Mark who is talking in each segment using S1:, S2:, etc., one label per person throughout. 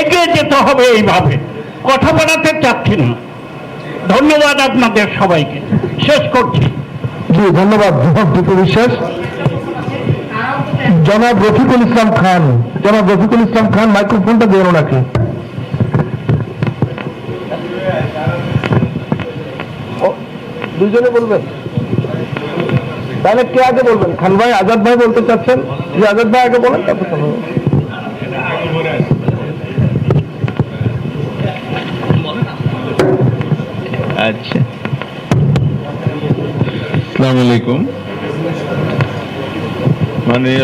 S1: এগিয়ে যেতে হবে এইভাবে। কথা বলাতে চাচ্ছি না। ধন্যবাদ আপনাদের সবাইকে। শেষ করছি।
S2: জি ধন্যবাদ বিশ্বাস। জনাব রফিকুল ইসলাম খান জনাব রফিকুল ইসলাম খান মাইক্রোফোনটা দিয়ে ওনাকে। ও, দুজনে বলবেন? তাহলে কে আগে বলবেন? খান ভাই আজাদ ভাই বলতে চাচ্ছেন? যে আজাদ ভাই আগে বলেন তারপর খান ভাই।
S3: আচ্ছা।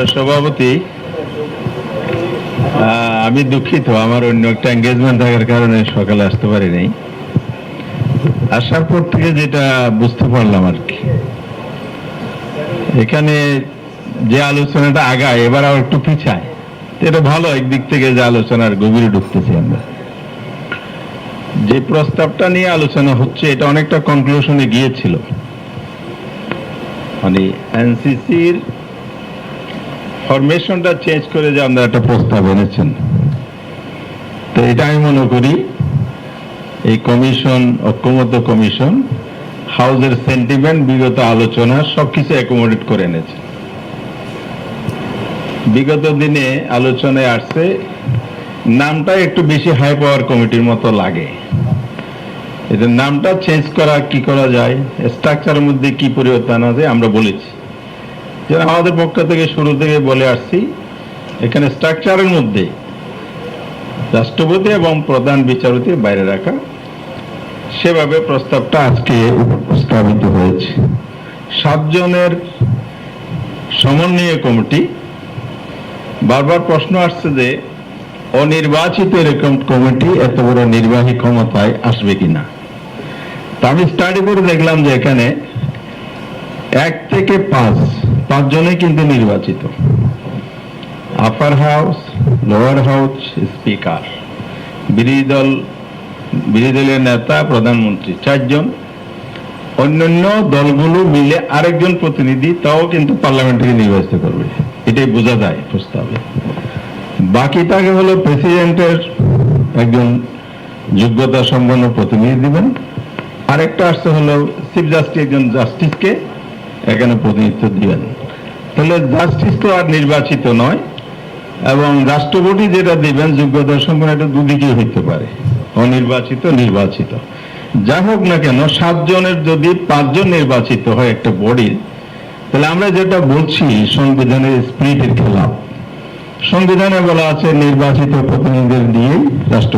S3: সভাপতি আমি দুঃখিত, আমার অন্য একটা এঙ্গেজমেন্ট থাকার কারণে সকালে আসতে পারি নাই। আসার পর থেকে যেটা বুঝতে পারলাম আর কি। এখানে যে আলোচনাটা আগায়, এবার আবার একটু পিছায়। এটা ভালো, একদিক থেকে যে আলোচনার গভীরে ঢুকতেছি আমরা। যে প্রস্তাবটা নিয়ে আলোচনা হচ্ছে, এটা অনেকটা কনক্লুশনে গিয়েছিল। মানে এনসিসির ফরমেশনটা চেঞ্জ করে যে আমরা একটা প্রস্তাব এনেছেন। তো এটা আমি মনে করি, এই কমিশন ঐক্যমত্য কমিশন হাউসের সেন্টিমেন্ট বিগত আলোচনা, সবকিছু অ্যাকোমোডেট করে এনেছে। বিগত দিনে আলোচনায় আসছে নামটা একটু বেশি হাই পাওয়ার কমিটির মতো লাগে। এদের নামটা চেঞ্জ করা, কি করা যায় স্ট্রাকচারের মধ্যে কি পরিবর্তন আছে আমরা বলেছি। যে আমাদের পক্ষ থেকে শুরু থেকে বলে আসছি, এখানে স্ট্রাকচারের মধ্যে রাষ্ট্রপতি এবং প্রধান বিচারপতি বাইরে রাখা, সেভাবে প্রস্তাবটা আজকে উপস্থাপিত হয়েছে। সাতজনের সমন্বয় কমিটি, বারবার প্রশ্ন আসছে যে অনির্বাচিত এরকম কমিটি এত বড় নির্বাহী ক্ষমতায় আসবে কিনা? তা আমি স্টাডি করে দেখলাম যে এখানে এক থেকে পাঁচ পাঁচজনে কিন্তু নির্বাচিত। Upper house lower house speaker বিরোধী দল, বিরোধী দলের নেতা, প্রধানমন্ত্রী চারজন। অন্যান্য দলগুলো মিলে আরেকজন প্রতিনিধি, তাও কিন্তু পার্লামেন্ট থেকে নির্বাচিত করবে। এটাই বোঝা যায় প্রস্তাবে। বাকিটাকে হলো প্রেসিডেন্টের একজন যোগ্যতা সম্পন্ন প্রতিনিধি দিবেন। আরেকটা আসছে হলো চিফ জাস্টিস একজন জাস্টিসকে এখানে প্রতিনিধিত্ব দিবেন। তাহলে জাস্টিস তো আর নির্বাচিত নয়, এবং রাষ্ট্রপতি যেটা দিবেন যোগ্যতা সম্পন্ন এটা দুদিকে হইতে পারে, অনির্বাচিত, নির্বাচিত। যা হোক না কেন, সাতজনের যদি পাঁচজন নির্বাচিত হয় একটা বডির তাহলে আমরা যেটা বলছি সংবিধানের স্পিরিটের খেলাফ সংবিধানে বলা আছে, নির্বাচিত প্রতিনিধিদের দিয়ে রাষ্ট্র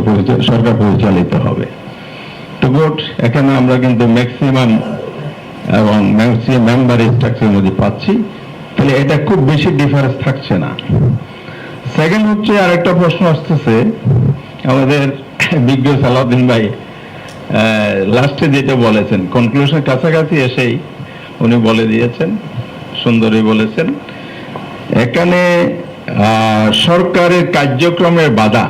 S3: সরকার পরিচালিত হবে। তো গুড এখানে আমরা কিন্তু ম্যাক্সিমাম এবং ম্যাক্সিমাম মেম্বার স্ট্রাকচারের যদি পাচ্ছি। তাহলে এটা খুব বেশি ডিফারেন্স থাকছে না। সেকেন্ড হচ্ছে, আরেকটা প্রশ্ন আসতেছে। আমাদের বিজ্ঞ সালাউদ্দিন ভাই লাস্টে যেটা বলেছেন কনক্লুশন কাছাকাছি এসেই উনি বলে দিয়েছেন সুন্দরী বলেছেন। এখানে সরকারের কার্যক্রমের বাধা।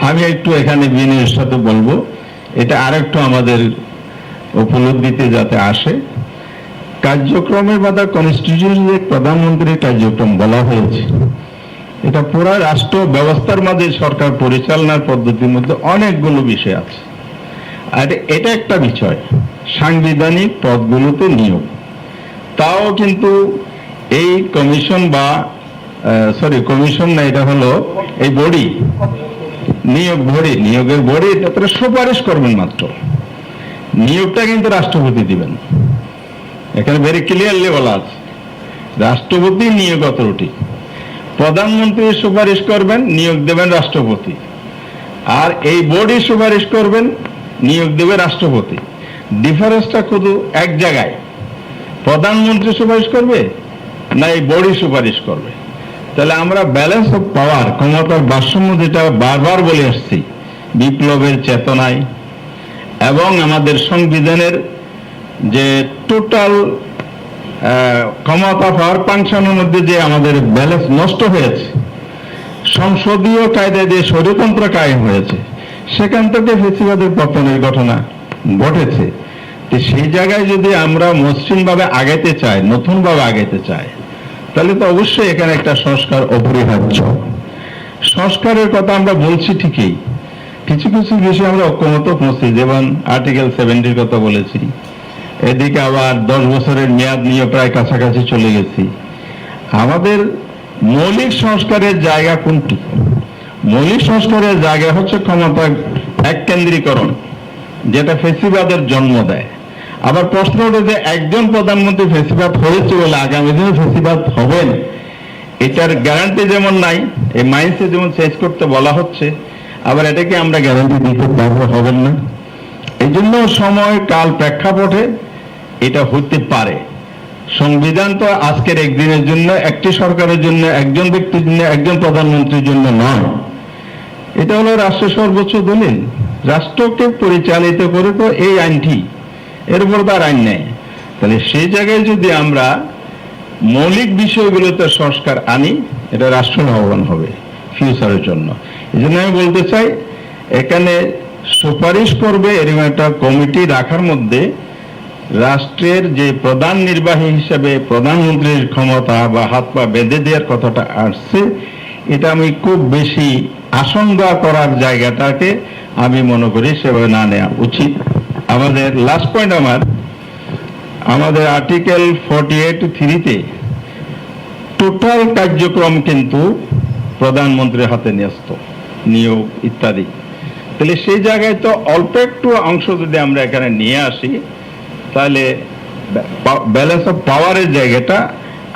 S3: আমি একটু এখানে বিনয়ের সাথে বলব। এটা আরেকটু আমাদের উপলব্ধিতে যাতে আসে। কার্যক্রমের বাধা কনস্টিটিউশন প্রধানমন্ত্রীর কার্যক্রম বলা হয়েছে। এটা পুরো রাষ্ট্র ব্যবস্থার মাঝে সরকার পরিচালনার পদ্ধতির মধ্যে অনেকগুলো বিষয় আছে। আর এটা একটা বিষয়, সাংবিধানিক পদগুলোতে নিয়োগ। তাও কিন্তু এই কমিশন বা সরি কমিশন না, এটা হলো এই বডি। নিয়োগ বডি, নিয়োগের বডি তারা সুপারিশ করবেন মাত্র। নিয়োগটা কিন্তু রাষ্ট্রপতি দিবেন। এখানে ভেরি ক্লিয়ারলি বলা আছে। রাষ্ট্রপতি, নিয়োগ অথরিটি প্রধানমন্ত্রী সুপারিশ করবেন, নিয়োগ দেবেন রাষ্ট্রপতি। আর এই বডি সুপারিশ করবেন, নিয়োগ দেবে রাষ্ট্রপতি। ডিফারেন্সটা শুধু এক জায়গায়। প্রধানমন্ত্রী সুপারিশ করবে, না এই বডি সুপারিশ করবে? তাহলে আমরা ব্যালেন্স অফ পাওয়ার ক্ষমতার ভারসাম্য যেটা বারবার বলে আসছি, বিপ্লবের চেতনায় এবং আমাদের সংবিধানের যে টোটাল ক্ষমতা পাওয়ার ফাংশনের মধ্যে যে আমাদের ব্যালেন্স নষ্ট হয়েছে, সংসদীয় কায়দায় যে স্বৈরতন্ত্র কায়েম হয়েছে, সেখান থেকে ফেসিবাদের পতনের ঘটনা ঘটেছে। সেই জায়গায় যদি আমরা মসৃণভাবে আগাইতে চাই, নতুনভাবে আগাইতে চাই তাহলে তো অবশ্যই এখানে একটা সংস্কার অপরিহার্য। সংস্কারের কথা আমরা বলছি ঠিকই। কিছু কিছু বিষয়ে আমরা ঐক্যমত পৌঁছি যেমন আর্টিকেল সেভেন্টির কথা বলেছি। এদিকে আবার দশ বছরের মেয়াদ নিয়ে প্রায় কাছাকাছি চলে গেছি। আমাদের মৌলিক সংস্কারের জায়গা কোনটি? মৌলিক সংস্কারের জায়গা হচ্ছে ক্ষমতা এককেন্দ্রীকরণ যেটা ফেসিবাদের জন্ম দেয়। আবার প্রশ্ন ওঠে যে একজন প্রধানমন্ত্রী ফেসিবাদ হয়েছে বলে আগামী দিনে ফেসিবাদ হবেন এটার গ্যারান্টি যেমন নাই, এই মাইন্ডসে যেমন চেঞ্জ করতে বলা হচ্ছে, আবার এটাকে আমরা গ্যারান্টি দিতে পারব হবেন না। এই জন্য সময় কাল প্রেক্ষাপটে এটা হতে পারে। সংবিধান তো আজকের একদিনের জন্য, একটি সরকারের জন্য, একজন ব্যক্তির জন্য, একজন প্রধানমন্ত্রীর জন্য নয়। এটা হলো রাষ্ট্রের সর্বোচ্চ দলিল। রাষ্ট্রকে পরিচালিত করে তো এই আইনটি এর উপর তার আইন নেই। তাহলে সেই জায়গায় যদি আমরা মৌলিক বিষয়গুলোতে সংস্কার আনি, এটা রাষ্ট্র লাভবান হবে ফিউচারের জন্য। এই জন্য আমি বলতে চাই, এখানে সুপারিশ করবে এরকম একটা কমিটি রাখার মধ্যে রাষ্ট্রের যে প্রধান নির্বাহী হিসেবে প্রধানমন্ত্রীর ক্ষমতা বা হাত পা বেঁধে দেওয়ার কথাটা আসছে, এটা আমি খুব বেশি আশঙ্কা করার জায়গাটাকে আমি মনে করি সেভাবে না নেওয়া উচিত। আমাদের লাস্ট পয়েন্ট আমার, আমাদের আর্টিকেল ফর্টি এইট থ্রিতে টোটাল কার্যক্রম কিন্তু প্রধানমন্ত্রীর হাতে ন্যস্ত, নিয়োগ ইত্যাদি। তাহলে সেই জায়গায় তো অল্প একটু অংশ যদি আমরা এখানে নিয়ে আসি, তাহলে ব্যালেন্স অফ পাওয়ারের জায়গাটা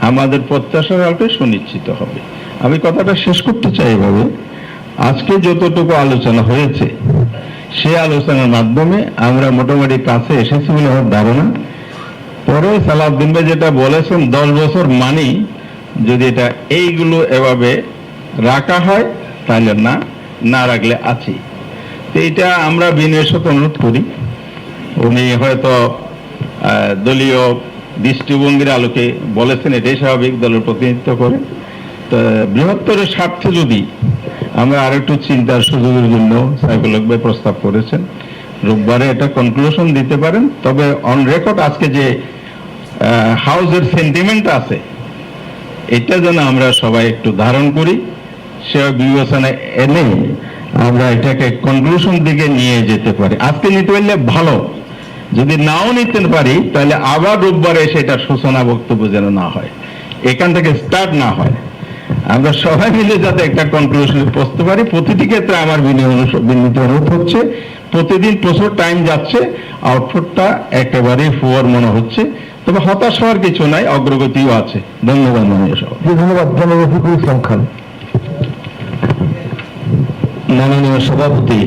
S3: আমাদের প্রত্যাশার আলোকে সুনিশ্চিত হবে। আমি কথাটা শেষ করতে চাই এভাবে। আজকে যতটুকু আলোচনা হয়েছে সেই আলোচনার মাধ্যমে আমরা মোটামুটি কাছে এসেছি বলে আমার ধারণা। পরে সালাউদ্দিন ভাই যেটা বলেছেন, দশ বছর মানি যদি এটা এইগুলো এভাবে রাখা হয়, তাহলে না না রাখলে আছি তো এটা আমরা বিনয়ের সাথে অনুরোধ করি। উনি হয়তো দলীয় দৃষ্টিভঙ্গির আলোকে বলেছেন, এটাই স্বাভাবিক, দলের প্রতিনিধিত্ব করে। তো বৃহত্তরের স্বার্থে যদি আমরা আরেকটু চিন্তার সুযোগের জন্য সাইকোলগ ভাই প্রস্তাব করেছেন। রোববারে এটা কনক্লুশন দিতে পারেন। তবে অন রেকর্ড আজকে যে হাউজের সেন্টিমেন্ট আছে, এটা যেন আমরা সবাই একটু ধারণ করি। সে বিবেচনায় এনে আমরা এটাকে কনক্লুশন দিকে নিয়ে যেতে পারি। আজকে নিতে পারলে ভালো। যদি নাও নিতে পারি, তাহলে আবার রোববারে সেটা সূচনা বক্তব্য যেন না হয়। এখান থেকে স্টার্ট না হয়। আমরা সবাই মিলে যাতে একটা কনক্লুশন পৌঁছতে পারি। প্রতিটি ক্ষেত্রে আমার বিনীত অনুরোধ হচ্ছে প্রতিদিন প্রচুর টাইম যাচ্ছে আউটপুটটা একেবারে ফুয়ার মনে হচ্ছে। তবে হতাশ হওয়ার কিছু নাই অগ্রগতিও আছে। ধন্যবাদ মাননীয় সভাপতি।
S2: জি ধন্যবাদ। রফিকুল খান
S4: মাননীয় সভাপতি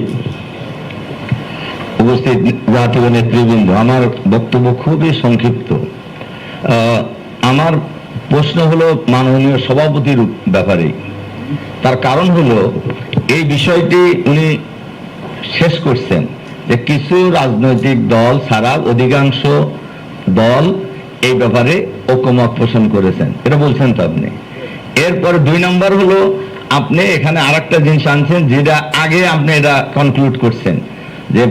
S4: উপস্থিত জাতীয় নেতৃবৃন্দ আমার বক্তব্য খুবই সংক্ষিপ্ত। আহ, আমার প্রশ্ন হলো মাননীয় সভাপতির ব্যাপারে। তার কারণ হলো, এই বিষয়টি উনি শেষ করছেন যে কিছু রাজনৈতিক দল ছাড়া অধিকাংশ দল এই ব্যাপারে ঐকমত পোষণ করেছেন। এটা বলছেন তো আপনি। এরপর দুই নম্বর হলো, আপনি এখানে আরেকটা জিনিস আনছেন যেটা আগে আপনি এটা কনক্লুড করছেন, যে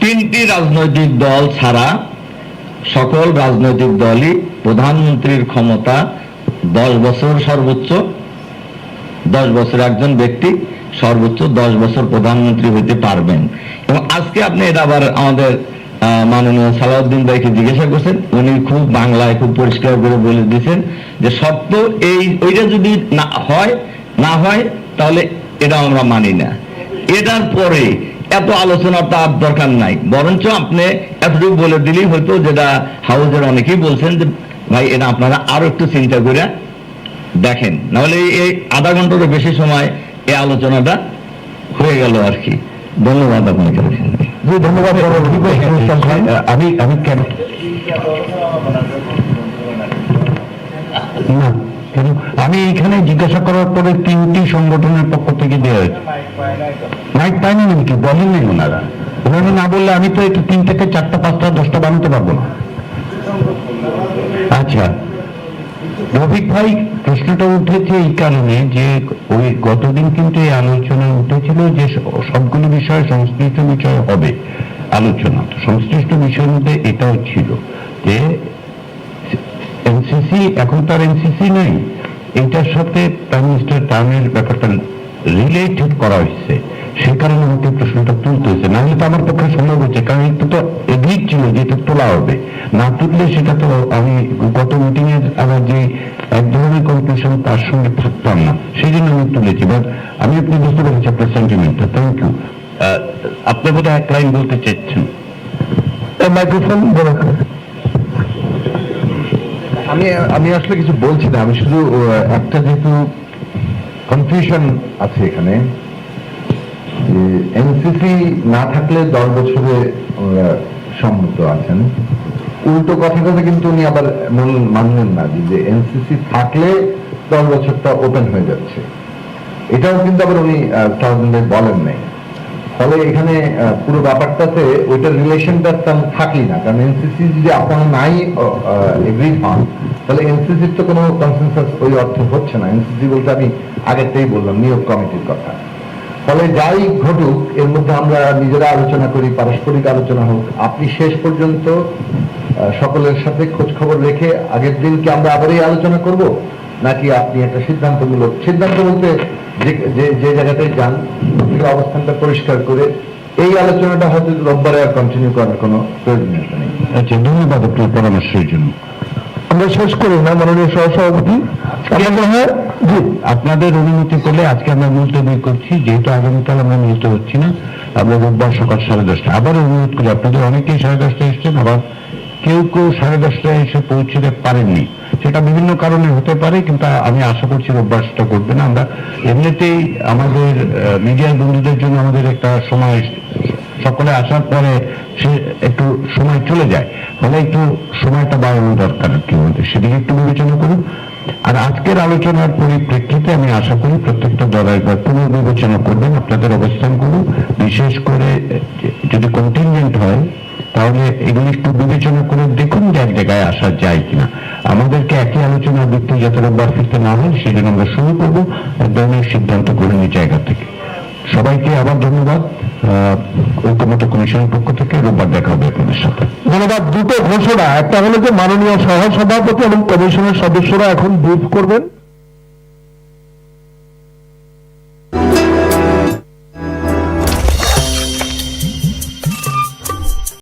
S4: তিনটি রাজনৈতিক দল ছাড়া সকল রাজনৈতিক দলই প্রধানমন্ত্রীর ক্ষমতা দশ বছর সর্বোচ্চ, দশ বছর একজন ব্যক্তি সর্বোচ্চ দশ বছর প্রধানমন্ত্রী হইতে পারবেন। এবং আজকে আপনি এটা আবার আমাদের মাননীয় সালাউদ্দিন ভাইকে জিজ্ঞাসা করছেন, উনি খুব বাংলায় খুব পরিষ্কার করে বলে দিয়েছেন যে শর্ত এই, ওইটা যদি না হয় না হয়, তাহলে এটা আমরা মানি না। এটার পরে এত আলোচনা তার দরকার নাই। বরঞ্চ আপনি এতটুকু বলে দিলেই হয়তো যেটা হাউজের অনেকেই বলছেন যে ভাই এটা আপনারা আরও একটু চিন্তা করে দেখেন। নাহলে এই- এই আধা ঘন্টারও বেশি সময় এই আলোচনাটা হয়ে গেল আর কি। ধন্যবাদ আপনাকে।
S2: জি ধন্যবাদ
S4: আমি আমি কেন
S5: না। কেন আমি এখানে জিজ্ঞাসা করার পরে তিনটি সংগঠনের পক্ষ থেকে দেওয়া হয়েছে। মাইক পাইনি নাকি? বলেননি ওনারা। ওনারা না বললে আমি তো একটু তিন থেকে চারটা, পাঁচটা, দশটা বানাতে পারব না। আচ্ছা। রফিক ভাই, প্রশ্নটা উঠেছে এই কারণে যে ওই গতদিন কিন্তু এই আলোচনা উঠেছিল যে সবগুলো বিষয় সংশ্লিষ্ট বিষয় হবে আলোচনা। তো সংশ্লিষ্ট বিষয়ের মধ্যে এটাও ছিল যে এনসিসি, এখন তো তার এনসিসি নেই। এইটার সাথে প্রাইম মিনিস্টার টার্মের ব্যাপারটা রিলেটেড করা হয়েছে। সেই কারণে আমাকে প্রশ্নটা তুলতে হয়েছে। না হলে তো আমার পক্ষে সম্ভব হচ্ছে, কারণ এটা তো এগ্রিড ছিল যে এটা তোলা হবে। না তুললে সেটা তো আমি গত মিটিং এর আবার যে এক ধরনের কনক্লুশন তার সঙ্গে থাকতাম না। সেই জন্য আমি তুলেছি। বাট আমি আপনি বুঝতে পেরেছি আপনার সেন্টিমেন্টটা থ্যাংক ইউ আপনি বোধহয় এক লাইন বলতে চাইছেন
S2: মাইক্রোফোন করে।
S6: আমি আমি আসলে কিছু বলছি না, আমি শুধু একটা যেহেতু কনফিউশন আছে এখানে এনসিসি না থাকলে দশ বছরে সম্মত আছেন। উল্টো কথাটাতে কিন্তু উনি আবার মূল মানলেন না, যে এনসিসি থাকলে দশ বছরটা ওপেন হয়ে যাচ্ছে। এটাও কিন্তু আবার উনি বলেন নাই। ফলে এখানে পুরো ব্যাপারটাতে ওইটার রিলেশনটা তেমন থাকলি না। কারণ এনসিসি যদি আপনারা নাই এগ্রিড হন, তাহলে এনসিসির তো কোনো কনসেন্সাস ওই অর্থ হচ্ছে না। এনসিসি বলতে আমি আগেরটাই বললাম, নিয়োগ কমিটির কথা। ফলে যাই ঘটুক, এর মধ্যে আমরা নিজেরা আলোচনা করি, পারস্পরিক আলোচনা হোক। আপনি শেষ পর্যন্ত সকলের সাথে খোঁজ খবর রেখে আগের দিন কি আমরা আবারই আলোচনা করব? নাকি আপনি একটা সিদ্ধান্তমূলক সিদ্ধান্ত বলতে যে যে- যে জায়গাটায় যান সেগুলো অবস্থানটা পরিষ্কার করে এই আলোচনাটা হয়তো রোববারে আর কন্টিনিউ করার কোনো প্রয়োজনীয়তা নেই।
S5: আচ্ছা ধন্যবাদ আপনার পরামর্শের জন্য।
S2: আমরা শেষ করি না মাননীয় সহসভাপতি আপনাদের হ্যাঁ
S5: আপনাদের অনুমতি পেলে আজকে আমরা মুলতবি করছি যেহেতু আগামীকাল আমরা মিলিত হচ্ছি না আমরা রোববার সকাল সাড়ে দশটা আবার অনুরোধ করি আপনাদের অনেকেই সাড়ে দশটা এসছেন আবার কেউ কেউ সাড়ে দশটায় এসে পৌঁছতে পারেননি। সেটা বিভিন্ন কারণে হতে পারে, কিন্তু আমি আশা করছি রোববার সেটা করবে না। আমরা এমনিতেই আমাদের মিডিয়ার বন্ধুদের জন্য আমাদের একটা সময়, সকলে আসার পরে সে একটু সময় চলে যায়। ফলে একটু সময়টা বাড়ানো দরকার কি আমাদের। সেদিকে একটু বিবেচনা করুন। আর আজকের আলোচনার পরিপ্রেক্ষিতে আমি আশা করি প্রত্যেকটা দল একবার পুনর্বিবেচনা করবেন, আপনাদের অবস্থান করুন। বিশেষ করে, যদি কন্টিনজেন্ট হয়, তাহলে এগুলি একটু বিবেচনা করে দেখুন যে এক জায়গায় আসা যায় কিনা। আমাদেরকে একই আলোচনার ভিত্তি যাতে রোববার ফিরতে না হয় সেই জন্য আমরা শুরু করব। এক ধরনের সিদ্ধান্ত গ্রহণের জায়গা থেকে। সবাইকে আবার ধন্যবাদ। ঐক্যমত কমিশনের পক্ষ থেকে রোববার দেখা হবে আপনাদের সাথে।
S2: ধন্যবাদ, দুটো ঘোষণা। একটা হলো যে মাননীয় সহ সভাপতি এবং কমিশনের সদস্যরা এখন ব্রিফ করবেন।